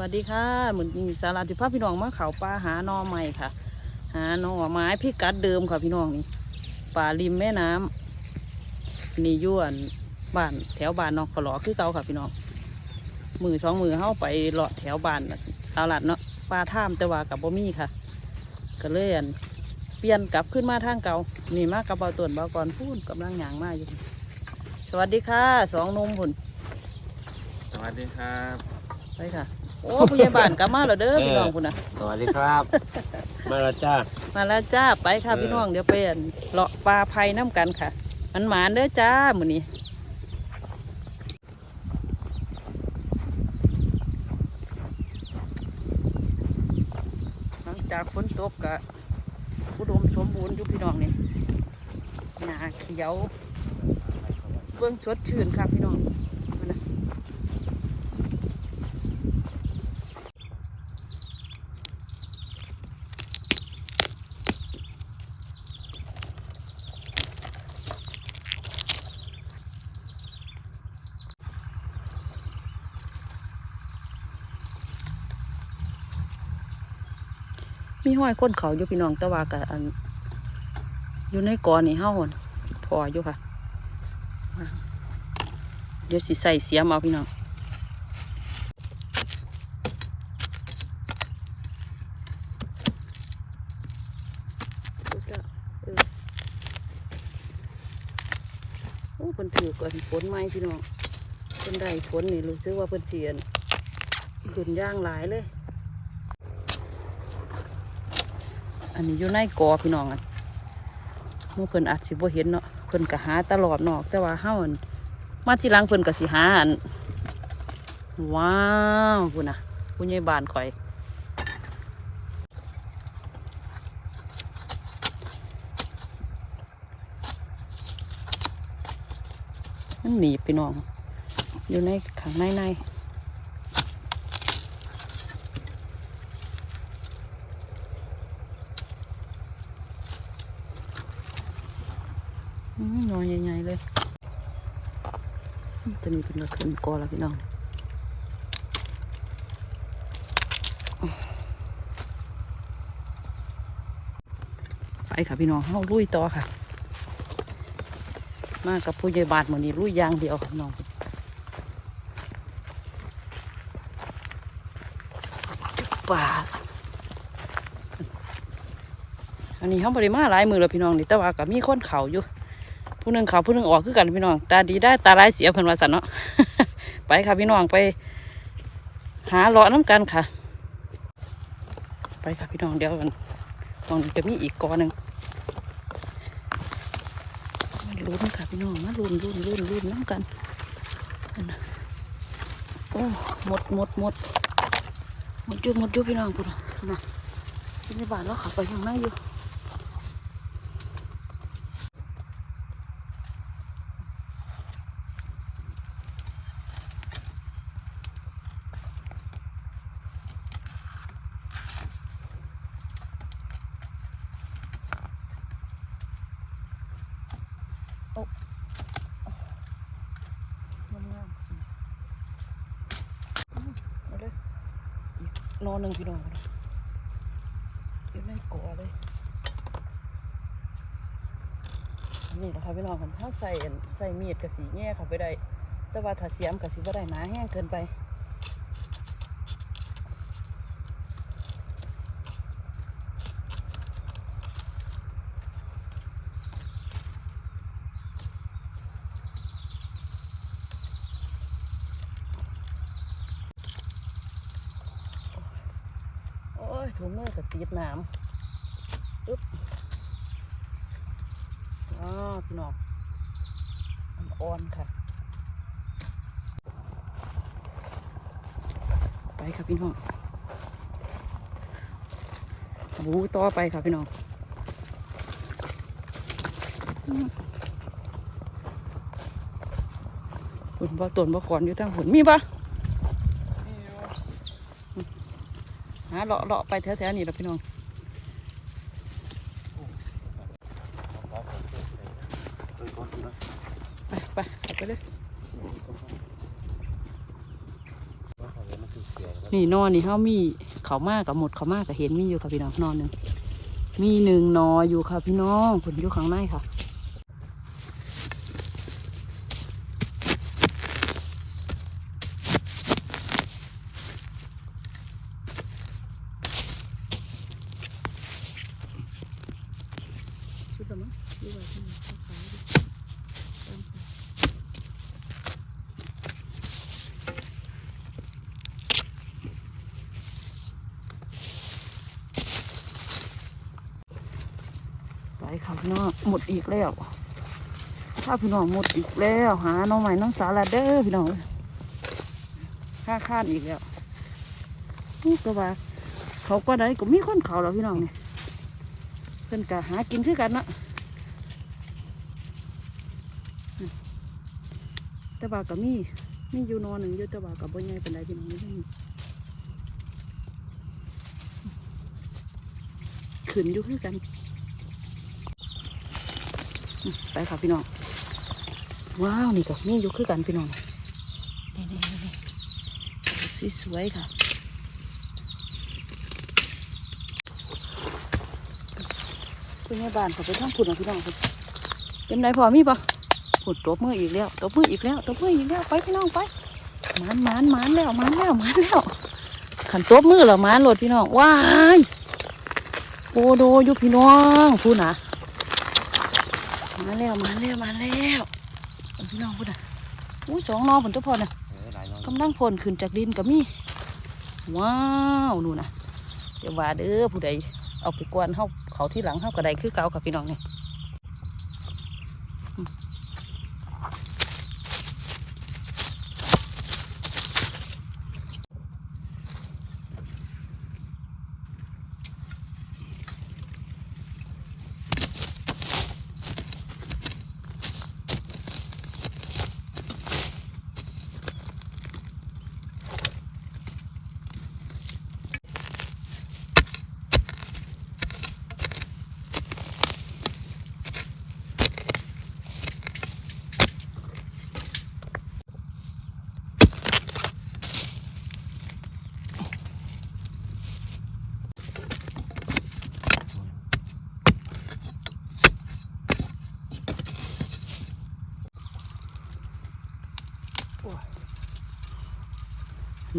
วัสดีค่ะเหมือนมีสาราธิภาพพี่น้องมาเขาปลาหาหนอใหม่ค่ะ หาหนอไม้พี่กัดเดิมค่ะพี่น้องนี่ป่าริมแม่น้ำนี่อยวนบ้านแถวบ้านนอกขลอคือเก่าค่ะพี่น้องมือสองมือเข้าไปเลาะแถวบ้านน่ะเอาลัดเนาะปลาท่ามแต่ว่ากับบ่มีค่ะ ก็เลยอั่นเปลี่ยนกลับขึ้นมาทางเก่านี่มากับเบาต้นเบาก่อนพูดกำลังหยางมาอยู่ สวัสดีค่ะสองหนมพุ่นสวัสดีครับไปค่ะ โอ้ผู้ใหญ่บ้านกลับมาแล้วเด้อพี่น้องพุ่นนะสวัสดีครับ มาแล้วจ้า มาแล้วจ้าไปค่ะเออ พี่น้องเดี๋ยวไปอั่นเลาะปลาไผ่น้ำกันค่ะ มันหมานเด้อจ้ามื้อนี้หลังจากฝนตกกะอุดมสมบูรณ์อยู่พี่น้องนี่หนาเขียว เบื้องสดชื่นครับพี่น้องมานะมี ห้อยก้นเขาอยู่พี่น้องต่ว่ากะอัน อยู่ในกอนี่เฮาหนพออยู่ค่ะ เดี๋ยวสิใส่เสียมาพี่น้องโอ้เพิ่นถือก่อนฝนไหมพี่น้องเพิ่นได้ฝนนี่รู้สึกว่าเพิ่นเสียนขึ้นย่างหลายเลย อันนี้อยู่ในกอพี่น้องอันหมู่เพิ่นอาจสิบ่เห็นเนาะเพิ่นก็หาตลอดเนาะแต่ว่าเฮาอันมาทีหลังเพิ่นก็สิหาอันว้าวพุ่นน่ะผู้ใหญ่บ้านข่อยมันหนีพี่น้อง อยู่ในข้างในในอืมห นอนใหญ่ๆเลย จะมีเป็นกระขึ้นกอแล้วพี่น้องไปค่ะพี่น้องเฮาลุยต่อค่ะ มากับผู้ใหญ่บ้านหมดนี้ลุยยางเดียวค่ะพี่น้องป่าอันนี้เขาบริมาหลายมือแล้วพี่น้องนี่แต่ว่าก็มีคนเขาอยู่ ผู้หนึ่งเขาผู้หนึ่งออกคือกันพี่น้องตาดีได้ตาร้ายเสียเพิ่นว่าสันเนาะไปค่ะพี่น้องไป หาเลาะน้ำกันค่ะ ไปค่ะพี่น้องเดี๋ยวกันตรงนี้จะมีอีกกอหนึ่งมาลุ้นค่ะพี่น้องมาลุ้นลุ้นลุ้นลุ้นน้ำกันอันน่ะโอ้หมดหมดหมดหมดอยู่หมดอยู่พี่น้องพุ่นน่ะพุ่นนะที่ในบ้านเราขับไปข้างในอยู่ งามๆอืมเอาเลยอีก นอนหนึ่งพี่น้องอยู่กลัวเลยอันนี่เหละคะพี่น้องกันถ้าใส่ใส่มีดกับสีแง่เข้าไปได้ แต่ว่าถ้าเสียมกับสีบ่ได้หนาแห้งเกินไป โอ้ย ถุงมือกับติดน้ำปึ๊บอ๋อพี่น้องมันอ่อนค่ะ ไปค่ะพี่น้องบูต่อไปค่ะพี่น้องหุ่นบ่ตนบ่ก่อนอยู่ทั้งหุ่นมีปะ หาเลาะเลาะไปแถวๆนี้แหละพี่น้องไปไปไปเลยนี่นอนนี่เขามีเขามากกับหมดเขามากกับเห็นมีอยู่ค่ะพี่น้องนอนหนึ่งมีหนึ่งนออยู่ค่ะพี่น้องผลอยู่ข้างในค่ะ ชุดละมั้งดีกว่าที่มันขาวๆดิตามค่ะ ไปค่ะพี่น้องหมดอีกแล้ว ถ้าพี่น้องหมดอีกแล้ว หาน้องใหม่น้องสาลาเด้อพี่น้องค่าข้านอีกแล้วนี่ก็ว่า เขาก็ได้ก็มีคนเขาแล้วพี่น้องเนี่ยเพิ่นก็หากินคือกันนะต่ว่าก็มีมีอยู่นอนหนึ่งอยู่ต่ว่าก็บ่ใหญ่ปานใดพี่น้องนี่ขึ้นอยู่คือกัน ไปค่ะพี่น้องว้าวนี่ก็มีอยู่คือกันพี่น้องนี่นี่นี่สวยค่ะคุณแม่บ้านเขาไปทำผุดนะพี่น้องเป็นไรพอมีปะผุดตบมืออีกแล้วตบมืออีกแล้วตบมืออีกแล้วไปพี่น้องไปมันมันมันแล้วมันแล้วมันแล้วขันตบมือแล้วมันโหลดพี่น้องว้ายโอโดอยู่พี่น้องพูดนะ มาแล้วมาแล้วมาแล้วเอาพี่น้องพูดนะอุ้ยสองนอผลตัวพอนะกำลังพลขึ้นจากดินกับมีว้าวนู่นนะเดี๋ยวว่าเด้อผู้ใดเอาไปกวนเขาเขาที่หลังเขากระไดคือเก่ากับพี่น้องนี่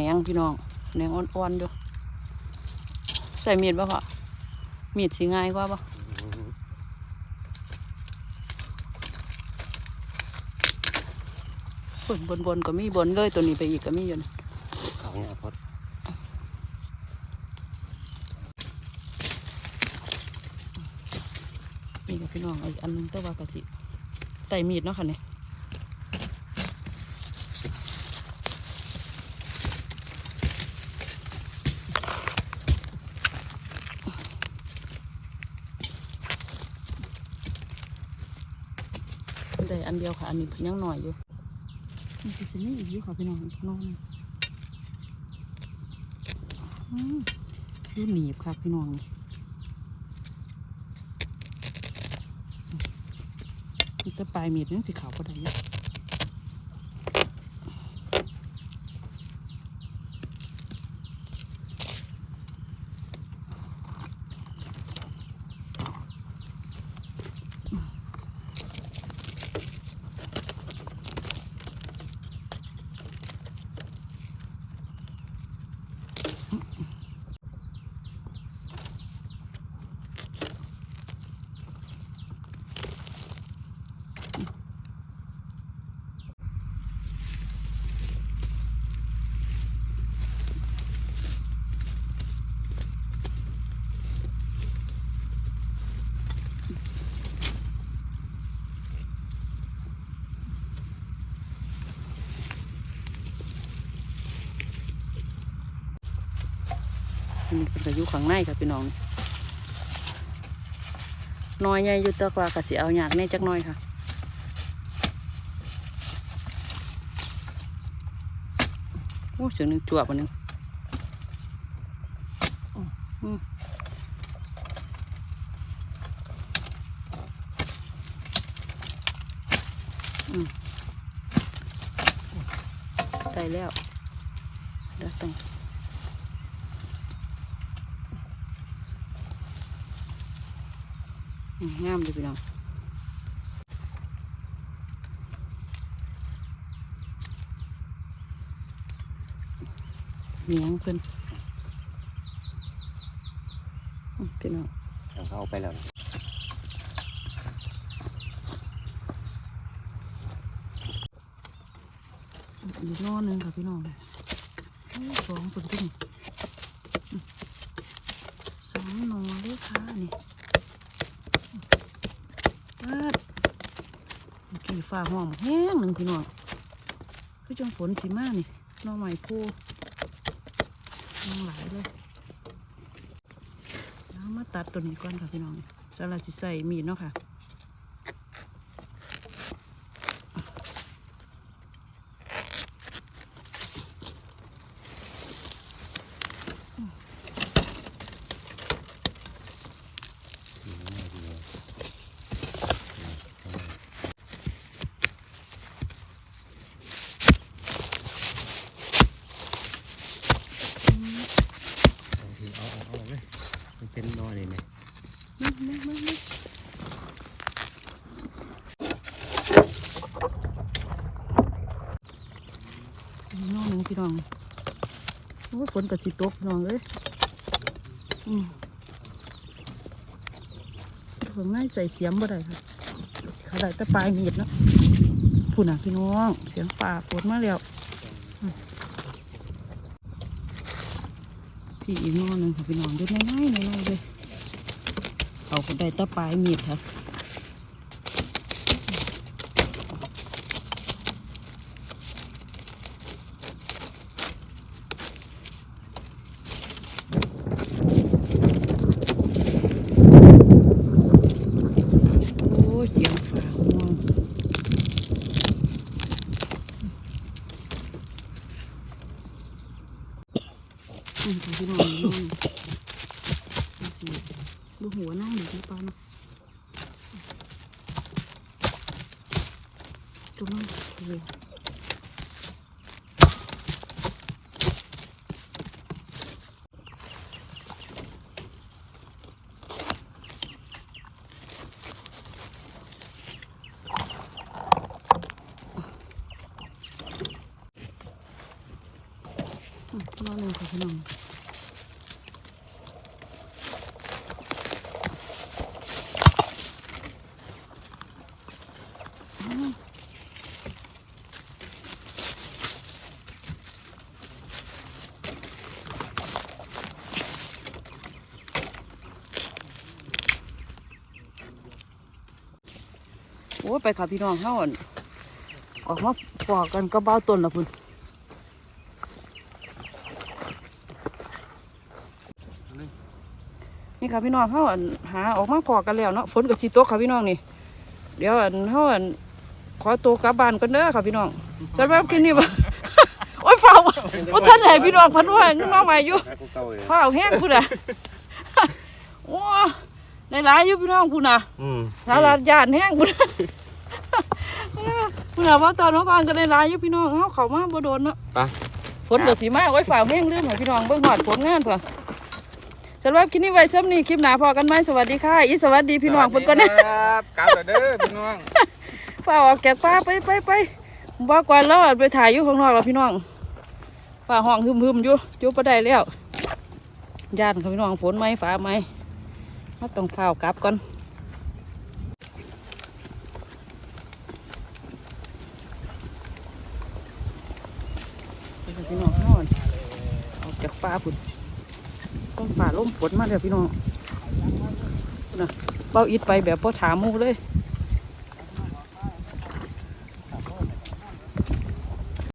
แหนงพี่น้องแหนงอ่อนๆอยู่ใส่มีดป่ะพ่อมีดสิง่ายกว่าป่ะบนบนบนก็มีบนเลยตัวนี้ไปอีกก็มีอยู่นะของเนี่ยพดนี่กับพี่น้องอีกอันหนึงแต่ว่ากะสิใส่มีดเนาะค่ะเนี่ย ได้อันเดียวค่ะ อันนี้ยังหน่อยอยู่มันจะไม่อีกอยู่ค่ะพี่น้องพี่น้องหนึ่งอืมดูหนีบค่ะพี่น้องนี่จะปลายมีดนั่นสีขาวก็ได้เนี่ย อันนี้เป็นอายุข้างในค่ะพี่น้องน้อยใหญ่อยู่ตัวกว่ากะสิเอาหยากแน่จักน้อยค่ะโอ้เสียงหนึ่งจวบอันหนึงได้แล้วเดี๋ยวต้อง อืม งามเลยพี่น้องเมียงเพิ่นอืมพี่น้องเอาเข้าไปแล้วนะอีกนอหนึงค่ะพี่น้องโอ้สองคนขึ้นอืมสองหนอเลยค่ะนี่ปัด เมื่อกี้ฟ้าห้องแห้งหนึ่งพี่น้องคือจังฝนสีมานี่น้องใหม่พูน้องหลายเลยแล้วมาตัดตัวนี้ก่อนค่ะพี่น้องสลัดสิใส่มีดเนาะค่ะ เอาทีเอาเอาเอาเลยันนนอนเลยไหมมามามามาอีกน้องหนึ่งพี่น้องโอ้ฝนกับสิตกน้องเอ้ยอืมง่ายใส่เสียมบ่ได้ค่ะสิเขาได้แต่ปลายมีดเนาะพูดนะพี่น้อง เสียงป่าฝนมาแล้วอืมพี่ อีกนอนหนึ่งค่ะพี่น้องเด็ดง่ายๆง่ายๆเลยเอาได้ตะปลายมีดค่ะโอ้ยเสียงฝาห่วงอืมของ พี่น้องนี่น้องนี่สิดูหัวหน้าหนูที่ปลาเนาะตัวน้องโอ้อืมน้อนึ่งค่ะพี่น้อง โอ้ยไปค่ะพี่น้องเฮาอั่นออกมาปอกกันก็เบ้าต้นละพุ่นนี่ค่ะพี่น้องเฮาอั่นหาออกมาปอกกันแล้วเนาะฝนกับสีตกค่ะพี่น้องนี่ เดี๋ยวอั่นเฮาอั่นขอตัวกลับบ้านกันเด้อค่ะพี่น้องฉันว่ากินนี่บ่โอ้ยเฝ้าว่าท่านไหนพี่น้องพันว่าน้องใหม่อยู่เก่าเลยเฝ้าแห้งพุ่นอะโอ้ ในหลายอยู่พี่น้องพุ่นอะอืมสาราญาติแห้งพุ่นพุ่นน่ะว่าตอนน้องฟางก็ได้หลายอยู่พี่น้องเฮาเข้ามาบ่โดนเนาะไปฝนก็สิมาไว้ฝ่าแห้งเรื่องให้พี่น้องเบิ่งฮอดผลงานเถอะสำหรับคลิปนี้ไว้ซ้ำนี้คลิปหน้าพอกันไหมสวัสดีค่ะ อีสวัสดีพี่น้องเพิ่นก็นะครับกลับแล้วเด้อพี่น้องฝ่าออกแกกป่าไปไปไปบอกก่อนแล้วไปถ่ายอยู่ข้างนอกแล้วพี่น้องฝ่าห้องหึมๆอยู่อยู่บ่ได้แล้วย่านค่ะพี่น้องฝนไหมฟ้าไหม เราต้องเฝ้ากลับก่อนนี่ค่ะพี่น้องนอนออกจากป่าพุ่นต้นป่าล่มฝนมาเลยพี่น้องนะเบ้าอิดไปแบบพ่ถามมูเลย